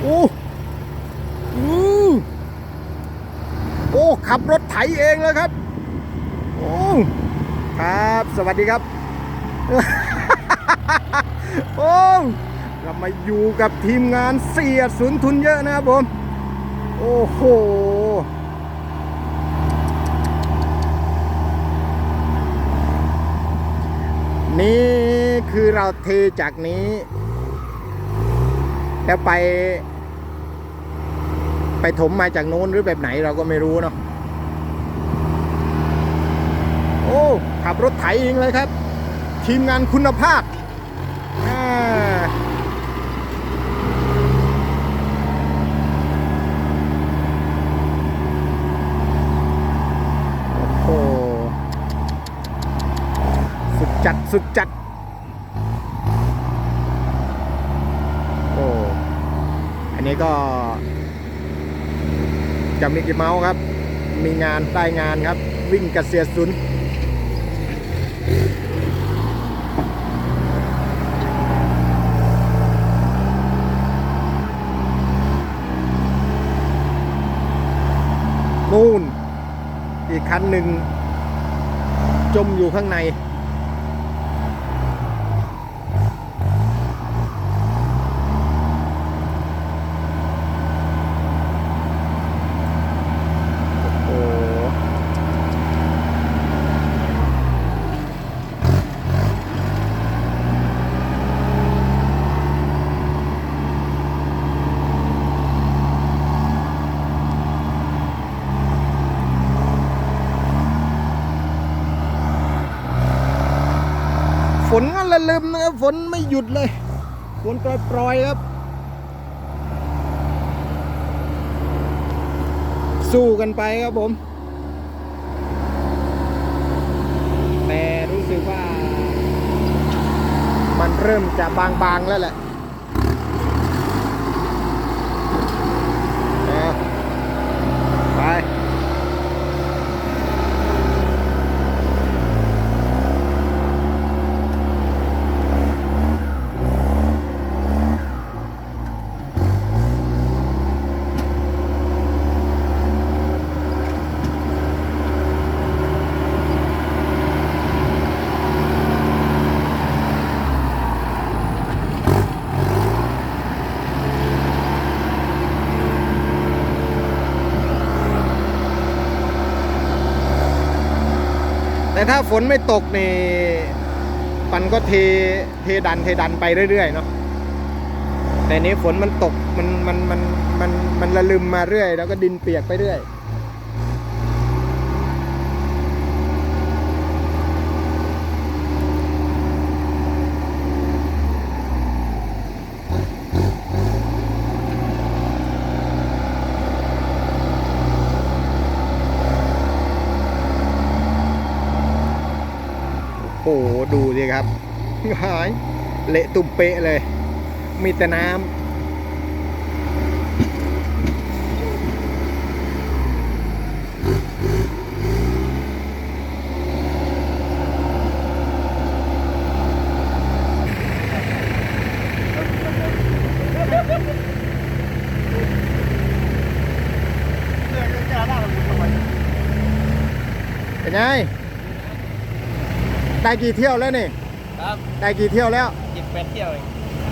โอ้อือโอ้ขับรถไถเองเลยครับ โอ้ครับ สวัสดีครับ โอ้เรามาอยู่กับทีมงานเสียศูนย์ทุนเยอะนะครับผม โอ้โหนี่คือเราเทจากนี้ แล้วไป ไปถมมาจากโน้นหรือแบบไหนเราก็ไม่รู้เนาะโอ้ ขับรถไถเองเลยครับ ทีมงานคุณภาพโอ้สุดจัดสุดจัด โอ้ อันนี้ก็จะมีกี่เมาส์ครับ มีงานได้งานครับ วิ่งกระเสียศูนนู่นอีกคันหนึ่งจมอยู่ข้างใน ละลืมนะครับฝนไม่หยุดเลยฝนปล่อยๆครับ สู้กันไปครับผม แต่รู้สึกว่า มันเริ่มจะบางๆแล้วแหละเอาไป แต่ ถ้าฝนไม่ตกนี่มันก็เทเทดันเทดันไปเรื่อยๆเนาะแต่นี้ฝนมันตกมันมันมันมันมันระลึมมาเรื่อย แล้วก็ดินเปียกไปเรื่อย หดูสิครับหายเละตุ่มเปะเลย มีแต่น้ำเป็นไง ได้กี่เที่ยวแล้วนี่ครับได้กี่เที่ยวแล้วเจ็ดแปดเที่ยวเอง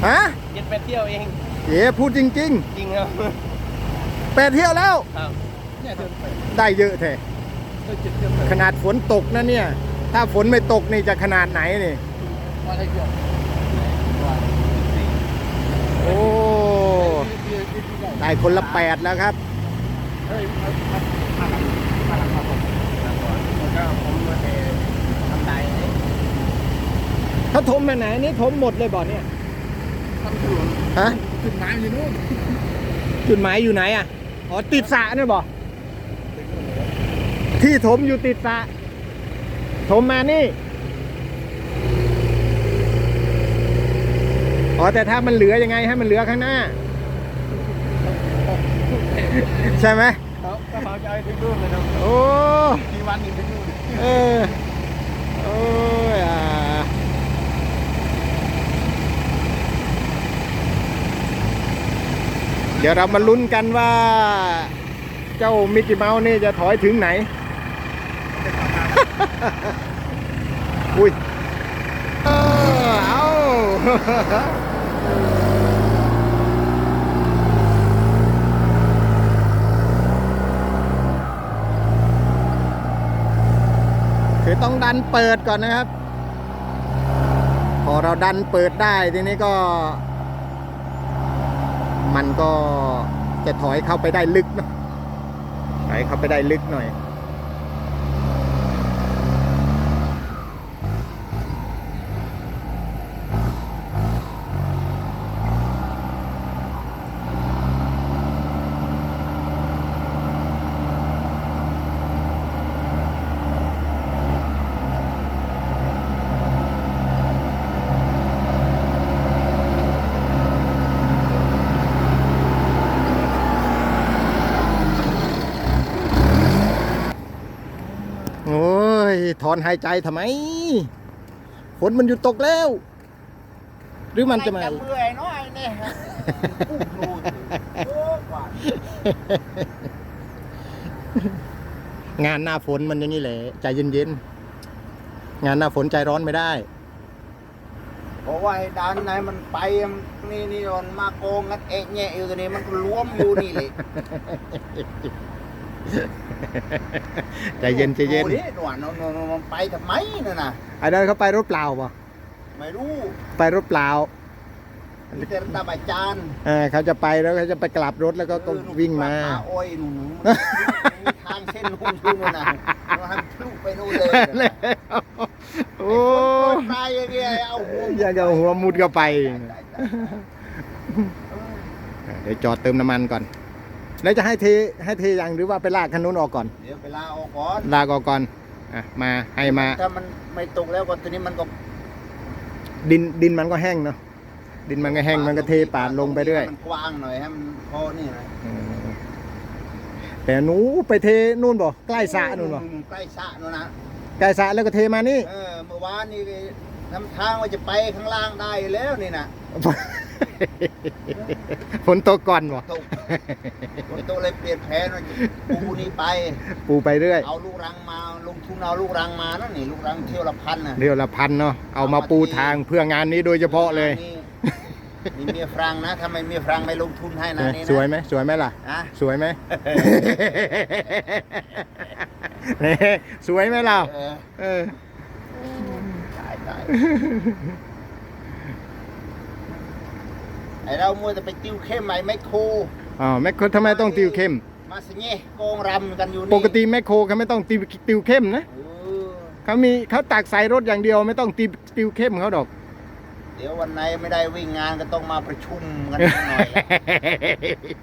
ฮะเจ็ดแปดเที่ยวเองเอ๋พูดจริงจริงครับๆแปดเที่ยวแล้ว ครับเนี่ยเดินไปได้เยอะแท้ก็เจ็ดเที่ยวไปขนาดฝนตกนะเนี่ย ถ้าฝนไม่ตกนี่จะขนาดไหนนี่ว่าได้เที่ยวว่าสี่โอ้ได้คนละแปดแล้วครับ เฮ้ยมามามาหลังมาหลังมาผมมาก่อนแล้วก็ผมมาเททำไดนี่ เขาถมมาไหนนี่ถมหมดเลยบ่อเนี่ยทำถนนฮะจุดหมายอยู่นู่นจุดหมายอยู่ไหนอะอ๋อติดสระเนี่ยบ่ที่ถมอยู่ติดสระถมมานี่อ๋อแต่ถ้ามันเหลือยังไงให้มันเหลือข้างหน้า ใช่ไหมเขาก็เขาจะเอาไปถึงนู่นเลยนะโอ้ กี่วันถึงนู่นเออโอ้ยอ่า เดี๋ยวเรามาลุ้นกันว่าเจ้ามิกกี้เมาส์นี่จะถอยถึงไหน อุ้ยเออเอาคือต้องดันเปิดก่อนนะครับ พอเราดันเปิดได้ทีนี้ก็ มันก็จะถอยเข้าไปได้ลึกนอะถอยเข้าไปได้ลึกหน่อย โอ้ย ถ อนหายใจทำไมฝนมันหยุดตกแล้ว หรือมันจะมาไจะเมื่อยเนาะไอ้เนี่ยอุ้มรูดโอ้กว่า งานหน้าฝนมันอย่างนี้แหละใจเย็นๆ งานหน้าฝนใจร้อนไม่ได้ เพราะว่าไอ้ด้านไหนมันไปนี่นี่มันมาโกงกันเอะแงะอยู่ตัวนี้มันก็รวมอยู่นี่เลย ใจเย็นใจเย็นโอ้โหหนวดนนมันไปทำไมน่ะนะไอ้เดินเขาไปรถเปล่าป่ะไม่รู้ ไปรถเปล่ามีแต่ระดับอาจารย์เออเขาจะไปแล้วเขาจะไปกลับรถแล้วก็ก็เออวิ่งมาปลอ้อยหนูมีทางเส้นหุ่นทุ่งนะเราให้ทะลุไปนู่นเลยโอ้โอ้ตายอย่างเงี้ยเอาหัวอยากจะเอาหัวมุดเข้าไปเดี๋ยวจอดเติมน้ำมันก่อน แล้วจะให้เทให้เทยังหรือว่าไปลากคันนู้นออกก่อน เดี๋ยวไปลาออกก่อนลากออกก่อนอะมาให้มาถ้ามันไม่ตกแล้วก็ตัวนี้มันก็ดินดินมันก็แห้งเนาะดินมันก็แห้งมันก็เทปาดลงไปเรื่อยมันกว้างหน่อยให้มันพอนี่หน่อยอืมแต่หนูไปเทนู่นบ่ใกล้สระนู่นบ่ใกล้สระนู่นนะใกล้สระแล้วก็เทมานี่เออเมื่อวานนี่น้ำทางว่าจะไปข้างล่างได้อยู่แล้วนี่นะ ฝนตกก่อนบ่ตกฝนตกเลยเปลี่ยนแผนว่าจะปูนี่ไป ปูไปเรื่อย เอาลูกรังมาลงทุนเอาลูกรังมานั่นนี่ลูกรังเที่ยวละพันน่ะเรียวละพันเนาะเอามาปูทางเพื่องานนี้โดยเฉพาะเลยนี่นี่เมียฝรั่งนะถ้าไม่เมียฝรั่งไม่ลงทุนให้นะนี่นะสวยไหมสวยไหมล่ะอะสวยไหมสวยไหมเราเออเออตายตาย ไอเรามัวแต่ไปติวเข้มไหมไม่โครอ๋อแมคโครทำไมต้องติวเข้ม มาสิเงี้โกงรำกันอยู่นี่ปกติแมคโครเขาไม่ต้องติวติวเข้มนะเออเขามีเขาตักใส่รถอย่างเดียวไม่ต้องติวติวเข้มเขาดอก เดี๋ยววันไหนไม่ได้วิ่งงานก็ต้องมาประชุมกันหน่อย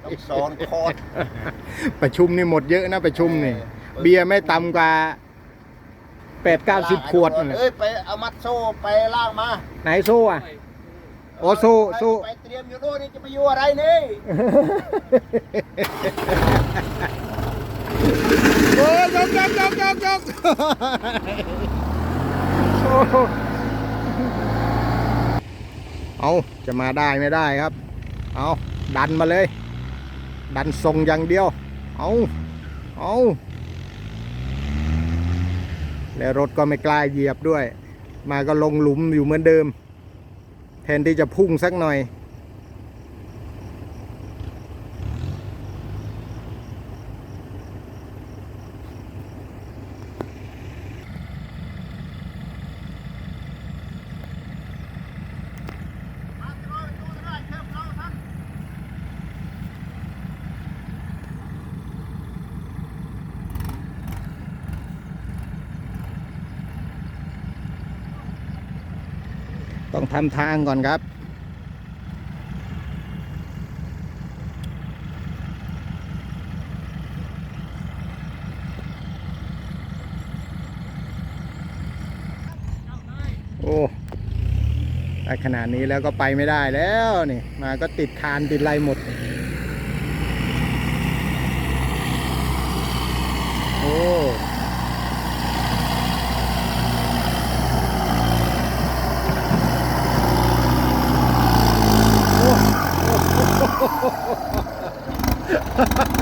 ต้องสอนคอร์ส ประชุมนี่หมดเยอะนะประชุมนี่ เออ เบียร์ไม่ต่ำกว่าแปดเก้าสิบขวดนั่นแหละเอ้ยไปเอามัดโซ่ไปล่างมาไหนโซ่อะ โอ้โซ่โซ่ไปเตรียมอยู่โน่นนี่จะไปอยู่อะไรนี่โอ้ยยกยกยกยกยกโอ้เอาจะมาได้ไม่ได้ครับ เอาดันมาเลย ดันทรงอย่างเดียว เอาเอาแล้วรถก็ไม่กล้าเหยียบด้วย มาก็ลงหลุมอยู่เหมือนเดิม แทนที่จะพุ่งสักหน่อย ต้องทำทางก่อนครับ โอ้ได้ขนาดนี้แล้วก็ไปไม่ได้แล้วนี่ มาก็ติดคานติดไรหมด โอ้ Ha ha ha!